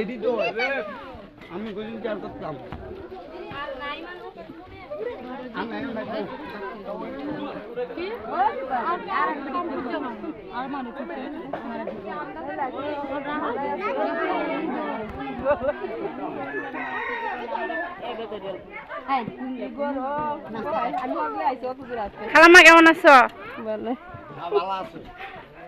এটি তো আমি কোনদিন চার করতাম। খালাম্মা কেমন আছো? ভালো আছে।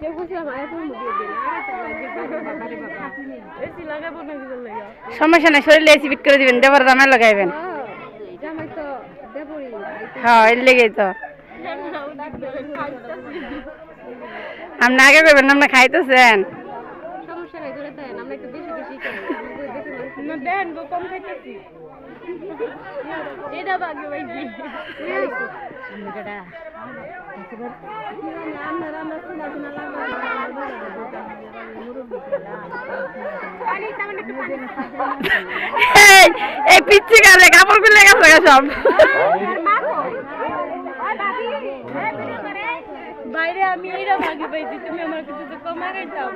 যে এসি লাগাবো না লাগে সমস্যা নাই শরীরে এসি ফিট করে দিবেন দেবার দামে লাগাইবেন জামাই তো দেবরি হ্যাঁ এর লেগেই তো আপনি আগে করবেন আপনি খাইতেছেন সমস্যা নাই দূরে থাকেন আমরা একটু বেশি বেশি না দেন কম খাইতেছি এটা ভাগ্য ভাইজি এই এই পিচ্ছি কালে কাপড় খুলে গেছে সব। বাইরে আমি এইরকম আগে পাইছি, তুমি আমার কিছু তো কম যাও